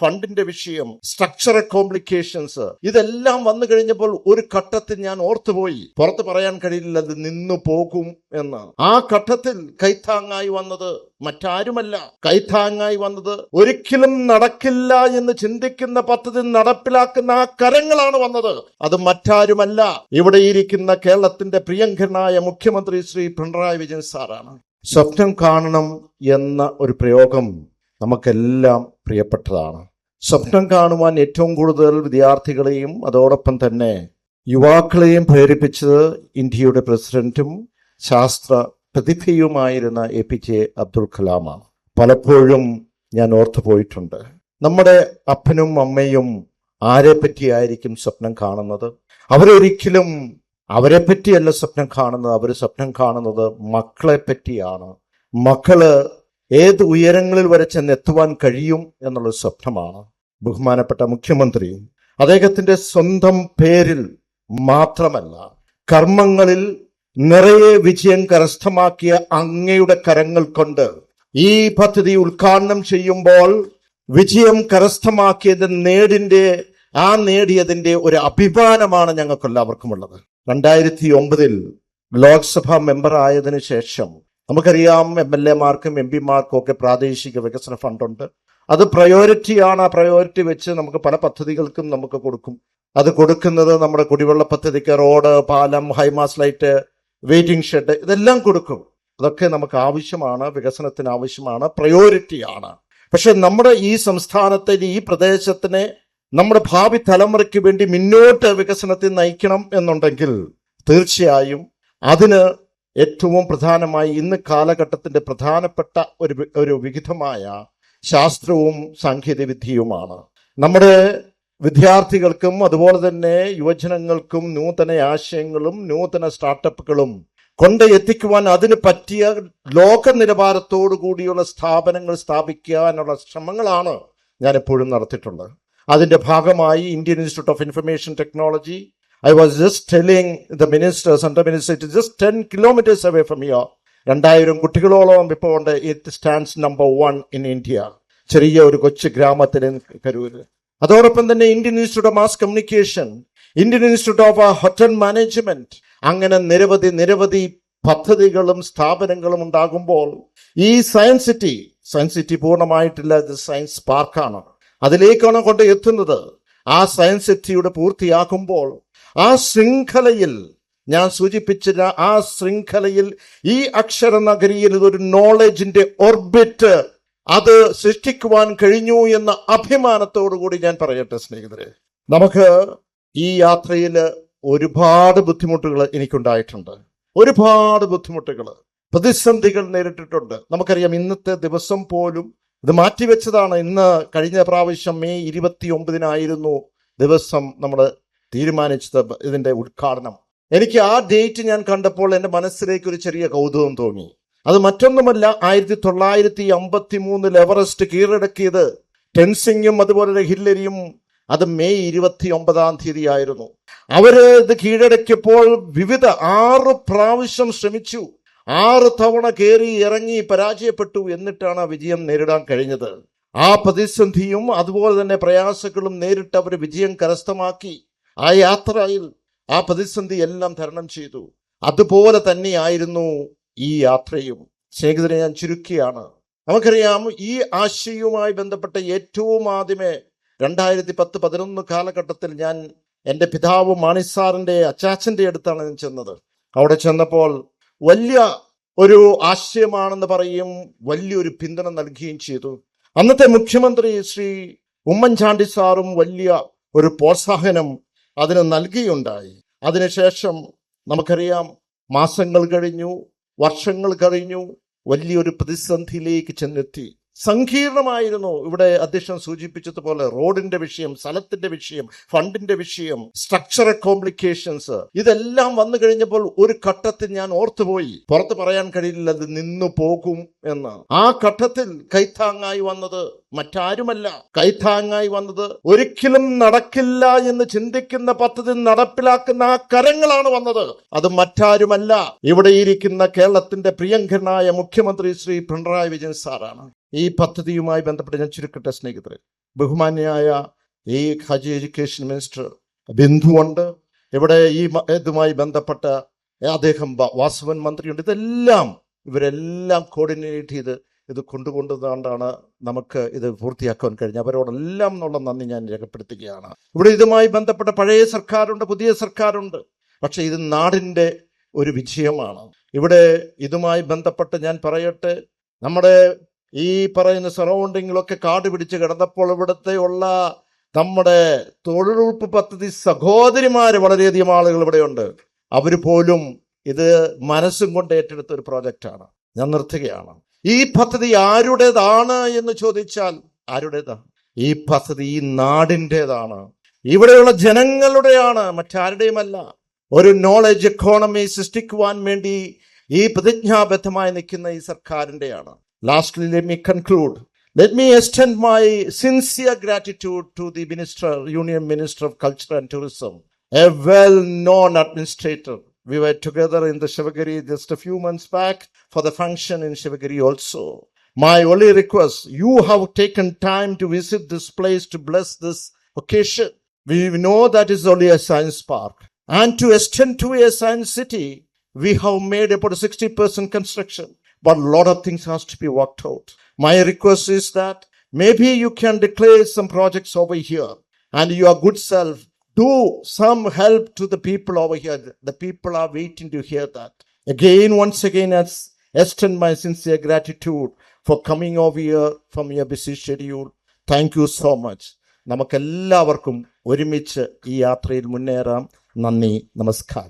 ഫണ്ടിന്റെ വിഷയം structural complications ഇതെല്ലാം വന്നു കഴിഞ്ഞപ്പോൾ ഒരു ഘട്ടത്തിൽ ഞാൻ ഓർത്തുപോയി. പുറത്ത് പറയാൻ കഴിയില്ല അത് നിന്നു പോകും എന്ന്. ആ ഘട്ടത്തിൽ കൈത്താങ്ങായി വന്നത് മറ്റാരുമല്ല. കൈത്താങ്ങായി വന്നത് ഒരിക്കലും നടക്കില്ല എന്ന് ചിന്തിക്കുന്ന പദ്ധതി നടപ്പിലാക്കുന്ന ആ കരങ്ങളാണ് വന്നത്. അത് മറ്റാരുമല്ല. ഇവിടെ ഇരിക്കുന്ന കേരളത്തിന്റെ പ്രിയങ്കരനായ മുഖ്യമന്ത്രി ശ്രീ പിണറായി വിജയൻ സാറാണ്. സ്വപ്നം കാണണം എന്ന ഒരു പ്രയോഗം നമുക്കെല്ലാം പ്രിയപ്പെട്ടതാണ്. സ്വപ്നം കാണുവാൻ ഏറ്റവും കൂടുതൽ വിദ്യാർത്ഥികളെയും അതോടൊപ്പം തന്നെ യുവാക്കളെയും പ്രേരിപ്പിച്ചത് ഇന്ത്യയുടെ പ്രസിഡന്റും ശാസ്ത്ര പ്രതിഭയുമായിരുന്ന എ പി ജെ അബ്ദുൽ കലാമാണ്. പലപ്പോഴും ഞാൻ ഓർത്തു പോയിട്ടുണ്ട്. നമ്മുടെ അപ്പനും അമ്മയും ആരെ പറ്റിയായിരിക്കും സ്വപ്നം കാണുന്നത്? അവരൊരിക്കലും അവരെ പറ്റിയല്ല സ്വപ്നം കാണുന്നത്. അവർ സ്വപ്നം കാണുന്നത് മക്കളെ പറ്റിയാണ്. മക്കൾ ഏത് ഉയരങ്ങളിൽ വരെ ചെന്നെത്തുവാൻ കഴിയും എന്നുള്ള സ്വപ്നമാണ്. ബഹുമാനപ്പെട്ട മുഖ്യമന്ത്രി അദ്ദേഹത്തിന്റെ സ്വന്തം പേരിൽ മാത്രമല്ല കർമ്മങ്ങളിൽ നിറയെ വിജയം കരസ്ഥമാക്കിയ അങ്ങയുടെ കരങ്ങൾ കൊണ്ട് ഈ പദ്ധതി ഉദ്ഘാടനം ചെയ്യുമ്പോൾ വിജയം കരസ്ഥമാക്കിയത് നേടിന്റെ ആ നേടിയതിന്റെ ഒരു അഭിമാനമാണ് ഞങ്ങൾക്ക് എല്ലാവർക്കും ഉള്ളത് രണ്ടായിരത്തി ഒമ്പതിൽ ലോക്സഭാ മെമ്പർ ആയതിനു ശേഷം നമുക്കറിയാം എം എൽ എമാർക്കും എം പിമാർക്കും ഒക്കെ പ്രാദേശിക വികസന ഫണ്ടുണ്ട്. അത് പ്രയോറിറ്റിയാണ് ആ പ്രയോറിറ്റി വെച്ച് നമുക്ക് പല പദ്ധതികൾക്കും നമുക്ക് കൊടുക്കും. അത് കൊടുക്കുന്നത് നമ്മുടെ കുടിവെള്ള പദ്ധതിക്ക് റോഡ് പാലം ഹൈമാസ് ലൈറ്റ് വെയിറ്റിംഗ് ഷെഡ് ഇതെല്ലാം കൊടുക്കും. അതൊക്കെ നമുക്ക് ആവശ്യമാണ് വികസനത്തിന് ആവശ്യമാണ് പ്രയോറിറ്റിയാണ് പക്ഷെ നമ്മുടെ ഈ സംസ്ഥാനത്തെ ഈ പ്രദേശത്തിനെ നമ്മുടെ ഭാവി തലമുറയ്ക്ക് വേണ്ടി മുന്നോട്ട് വികസനത്തിൽ നയിക്കണം എന്നുണ്ടെങ്കിൽ തീർച്ചയായും അതിന് ഏറ്റവും പ്രധാനമായി ഇന്ന് കാലഘട്ടത്തിന്റെ പ്രധാനപ്പെട്ട ഒരു ഒരു വിഹിതമായ ശാസ്ത്രവും സാങ്കേതികവിദ്യയുമാണ്. നമ്മുടെ വിദ്യാർത്ഥികൾക്കും അതുപോലെ തന്നെ യുവജനങ്ങൾക്കും നൂതന ആശയങ്ങളും നൂതന സ്റ്റാർട്ടപ്പുകളും കൊണ്ട് എത്തിക്കുവാൻ അതിന് പറ്റിയ ലോക നിലവാരത്തോടു കൂടിയുള്ള സ്ഥാപനങ്ങൾ സ്ഥാപിക്കാനുള്ള ശ്രമങ്ങളാണ് ഞാൻ എപ്പോഴും നടത്തിയിട്ടുള്ളത്. അതിന്റെ ഭാഗമായി Indian Institute of Information Technology I was just telling the minister central minister just ten kilometres away from here രണ്ടായിരം കുട്ടികളോളം ഇപ്പോൾ ഉണ്ട്. It stands number one in India ചെറിയ ഒരു കൊച്ചു ഗ്രാമത്തിൽ കരൂര് അതോടൊപ്പം തന്നെ Indian Institute of Mass Communication Indian Institute of Hotel Management അങ്ങനെ നിരവധി നിരവധി പദ്ധതികളും സ്ഥാപനങ്ങളും ഉണ്ടാകുമ്പോൾ ഈ സയൻസ് സിറ്റി സയൻസ് സിറ്റി പൂർണമായിട്ടില്ല ഇത് സയൻസ് പാർക്കാണ് അതിലേക്കാണ് കൊണ്ട് എത്തുന്നത്. ആ സയൻസ് സിറ്റിയുടെ പൂർത്തിയാക്കുമ്പോൾ ആ ശൃംഖലയിൽ ഞാൻ സൂചിപ്പിച്ച ആ ശൃംഖലയിൽ ഈ അക്ഷര നഗരിയിൽ ഇതൊരു നോളജിന്റെ ഓർബിറ്റ് അത് സൃഷ്ടിക്കുവാൻ കഴിഞ്ഞു എന്ന അഭിമാനത്തോടു കൂടി ഞാൻ പറയട്ടെ സ്നേഹിതരെ. നമുക്ക് ഈ യാത്രയിൽ ഒരുപാട് ബുദ്ധിമുട്ടുകൾ എനിക്കുണ്ടായിട്ടുണ്ട്. ഒരുപാട് ബുദ്ധിമുട്ടുകൾ പ്രതിസന്ധികൾ നേരിട്ടിട്ടുണ്ട്. നമുക്കറിയാം ഇന്നത്തെ ദിവസം പോലും ഇത് മാറ്റിവെച്ചതാണ്. ഇന്ന് കഴിഞ്ഞ പ്രാവശ്യം മെയ് ഇരുപത്തി ഒമ്പതിനായിരുന്നു ദിവസം നമ്മൾ തീരുമാനിച്ചത് ഇതിന്റെ ഉദ്ഘാടനം. എനിക്ക് ആ ഡേറ്റ് ഞാൻ കണ്ടപ്പോൾ എന്റെ മനസ്സിലേക്ക് ഒരു ചെറിയ കൗതുകം തോന്നി. അത് മറ്റൊന്നുമല്ല ആയിരത്തി തൊള്ളായിരത്തി അമ്പത്തി മൂന്നിൽ എവറസ്റ്റ് കീഴടക്കിയത് ടെൻസിങ്ങും അതുപോലെ ഹില്ലരിയും അത് മെയ് ഇരുപത്തി ഒമ്പതാം തീയതി ആയിരുന്നു അവർ ഇത് കീഴടക്കിയപ്പോൾ വിവിധ ആറ് പ്രാവശ്യം ശ്രമിച്ചു. ആറ് തവണ കയറി ഇറങ്ങി പരാജയപ്പെട്ടു എന്നിട്ടാണ് ആ വിജയം നേരിടാൻ കഴിഞ്ഞത്. ആ പ്രതിസന്ധിയും അതുപോലെ തന്നെ പ്രയാസങ്ങളും നേരിട്ട് അവർ വിജയം കരസ്ഥമാക്കി. ആ യാത്രയിൽ ആ പ്രതിസന്ധി എല്ലാം തരണം ചെയ്തു. അതുപോലെ തന്നെയായിരുന്നു ഈ യാത്രയും. സ്നേഹിതരെ ഞാൻ ചുരുക്കിയാണ്. നമുക്കറിയാം ഈ ആശയവുമായി ബന്ധപ്പെട്ട ഏറ്റവും ആദ്യമേ രണ്ടായിരത്തി പത്ത് പതിനൊന്ന് കാലഘട്ടത്തിൽ ഞാൻ എന്റെ പിതാവ് മാണിസാറിന്റെ അച്ചാച്ചന്റെ അടുത്താണ് ഞാൻ ചെന്നത്. അവിടെ ചെന്നപ്പോൾ വലിയ ഒരു ആശയമാണെന്ന് പറയും വലിയൊരു പിന്തുണ നൽകുകയും ചെയ്തു. അന്നത്തെ മുഖ്യമന്ത്രി ശ്രീ ഉമ്മൻചാണ്ടി സാറും വലിയ ഒരു പ്രോത്സാഹനം അതിന് നൽകുകയുണ്ടായി അതിനുശേഷം നമുക്കറിയാം മാസങ്ങൾ കഴിഞ്ഞു വർഷങ്ങൾ കഴിഞ്ഞു വലിയൊരു പ്രതിസന്ധിയിലേക്ക് ചെന്നെത്തി. സങ്കീർണമായിരുന്നു. ഇവിടെ അധ്യക്ഷൻ സൂചിപ്പിച്ചതുപോലെ റോഡിന്റെ വിഷയം സ്ഥലത്തിന്റെ വിഷയം ഫണ്ടിന്റെ വിഷയം സ്ട്രക്ചറൽ കോംപ്ലിക്കേഷൻസ് ഇതെല്ലാം വന്നു കഴിഞ്ഞപ്പോൾ ഒരു ഘട്ടത്തിൽ ഞാൻ ഓർത്തുപോയി. പുറത്ത് പറയാൻ കഴിയില്ല അത് നിന്നു പോകും എന്ന്. ആ ഘട്ടത്തിൽ കൈത്താങ്ങായി വന്നത് മറ്റാരുമല്ല. കൈത്താങ്ങായി വന്നത് ഒരിക്കലും നടക്കില്ല എന്ന് ചിന്തിക്കുന്ന പദ്ധതി നടപ്പിലാക്കുന്ന ആ കരങ്ങളാണ് വന്നത്. അത് മറ്റാരുമല്ല. ഇവിടെ ഇരിക്കുന്ന കേരളത്തിന്റെ പ്രിയങ്കരനായ മുഖ്യമന്ത്രി ശ്രീ പിണറായി വിജയൻ സാറാണ്. ഈ പദ്ധതിയുമായി ബന്ധപ്പെട്ട് ഞാൻ ചുരുക്കട്ടെ സ്നേഹിതരെ. ബഹുമാന്യായ ഈ ഹജ് എഡ്യൂക്കേഷൻ മിനിസ്റ്റർ ബിന്ദുവുണ്ട് ഇവിടെ ഈ ഇതുമായി ബന്ധപ്പെട്ട അദ്ദേഹം വാസവൻ മന്ത്രിയുണ്ട്. ഇതെല്ലാം ഇവരെല്ലാം കോർഡിനേറ്റ് ചെയ്ത് ഇത് കൊണ്ടുകൊണ്ടുകൊണ്ടാണ് നമുക്ക് ഇത് പൂർത്തിയാക്കാൻ കഴിഞ്ഞത്. അവരോടെല്ലാം എന്നുള്ള നന്ദി ഞാൻ രേഖപ്പെടുത്തുകയാണ്. ഇവിടെ ഇതുമായി ബന്ധപ്പെട്ട പഴയ സർക്കാരുണ്ട് പുതിയ സർക്കാരുണ്ട്. പക്ഷേ ഇത് നാടിന്റെ ഒരു വിജയമാണ്. ഇവിടെ ഇതുമായി ബന്ധപ്പെട്ട് ഞാൻ പറയട്ടെ നമ്മുടെ ഈ പറയുന്ന സറൗണ്ടിങ്ങിലൊക്കെ കാട് പിടിച്ച് കിടന്നപ്പോൾ ഇവിടുത്തെ ഉള്ള നമ്മുടെ തൊഴിലുറപ്പ് പദ്ധതി സഹോദരിമാർ വളരെയധികം ആളുകൾ ഇവിടെയുണ്ട്. അവർ പോലും ഇത് മനസ്സും കൊണ്ട് ഏറ്റെടുത്ത ഒരു പ്രോജക്റ്റാണ്. ഞാൻ നിർത്തുകയാണ്. ഈ പദ്ധതി ആരുടേതാണ് എന്ന് ചോദിച്ചാൽ ആരുടേതാണ് ഈ പദ്ധതി ഈ നാടിന്റെതാണ് ഇവിടെയുള്ള ജനങ്ങളുടെയാണ് മറ്റാരുടെയുമല്ല. ഒരു നോളജ് എക്കോണമി സൃഷ്ടിക്കുവാൻ വേണ്ടി ഈ പ്രതിജ്ഞാബദ്ധമായി നിൽക്കുന്ന ഈ സർക്കാരിന്റെയാണ് Lastly, let me conclude. Let me extend my sincere gratitude to the Minister, Union Minister of Culture and Tourism, a well known administrator. We were together in the Shivagiri just a few months back for the function in Shivagiri also. My only request you have taken time to visit this place to bless this occasion. We know that is only a science park. And to extend to a science city, we have made about 60% construction. But a lot of things has to be worked out. My request is that maybe you can declare some projects over here and your good self do some help to the people over here. The people are waiting to hear that. Again, once again, I extend my sincere gratitude for coming over here from your busy schedule. Thank you so much. നമുക്കെല്ലാവർക്കും ഒരുമിച്ച് ഈ യാത്രയിൽ മുന്നേറാം നന്ദി നമസ്കാരം